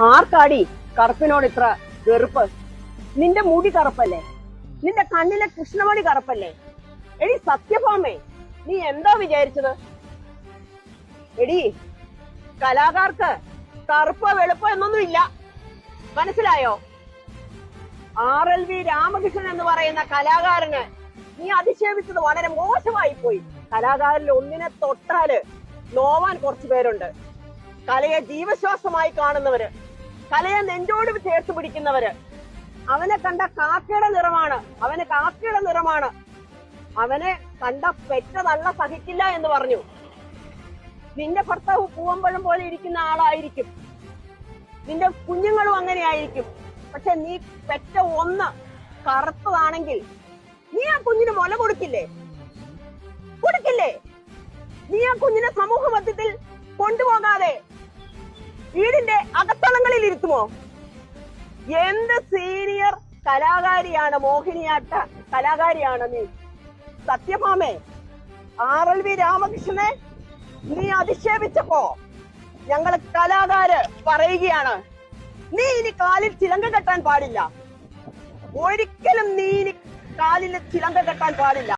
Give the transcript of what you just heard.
ആർക്കാടി കറുപ്പിനോട് ഇത്ര വെറുപ്പ്? നിന്റെ മുടി കറുപ്പല്ലേ? നിന്റെ കണ്ണിലെ കൃഷ്ണമണി കറുപ്പല്ലേ? എടി സത്യഭാമേ നീ എന്താ വിചാരിച്ചത്? എടി കലാകാർക്ക് കറുപ്പ് വെളുപ്പ് എന്നൊന്നും ഇല്ല. മനസ്സിലായോ? ആർ എൽ വി രാമകൃഷ്ണൻ എന്ന് പറയുന്ന കലാകാരന് നീ അധിക്ഷേപിച്ചത് വളരെ മോശമായി പോയി കലാകാരിൽ ഒന്നിനെ തൊട്ടാൽ നോവാൻ കുറച്ചു പേരുണ്ട്. കലയെ ജീവശ്വാസമായി കാണുന്നവര് കലയെ നെഞ്ചോട് ചേർത്ത് പിടിക്കുന്നവര് അവനെ കണ്ട കാക്കയുടെ നിറമാണ് അവന് കാക്കയുടെ നിറമാണ്. അവനെ കണ്ട പെറ്റതള്ള സഹിക്കില്ല എന്ന് പറഞ്ഞു. നിന്റെ ഭർത്താവ് പൂവമ്പഴം പോലെ ഇരിക്കുന്ന ആളായിരിക്കും. നിന്റെ കുഞ്ഞുങ്ങളും അങ്ങനെയായിരിക്കും. പക്ഷെ നീ പെറ്റ ഒന്ന് കറുത്തതാണെങ്കിൽ നീ ആ കുഞ്ഞിന് മുല കൊടുക്കില്ലേ? കൊടുക്കില്ലേ? നീ ആ കുഞ്ഞിനെ സമൂഹ മധ്യത്തിൽ കൊണ്ടുപോകാതെ വീടിന്റെ അകത്തളങ്ങളിൽ ഇരുത്തുമോ? എന്ത് സീനിയർ കലാകാരിയാണ് മോഹിനിയാട്ട കലാകാരിയാണ് നീ? സത്യഭാമേ ആർ എൽ വി രാമകൃഷ്ണനെ നീ അധിക്ഷേപിച്ചപ്പോ ഞങ്ങൾ കലാകാര് പറയുകയാണ് നീ ഇനി കാലിൽ ചിലങ്ക കെട്ടാൻ പാടില്ല. ഒരിക്കലും നീ ഇനി കാലിൽ ചിലങ്ക കെട്ടാൻ പാടില്ല.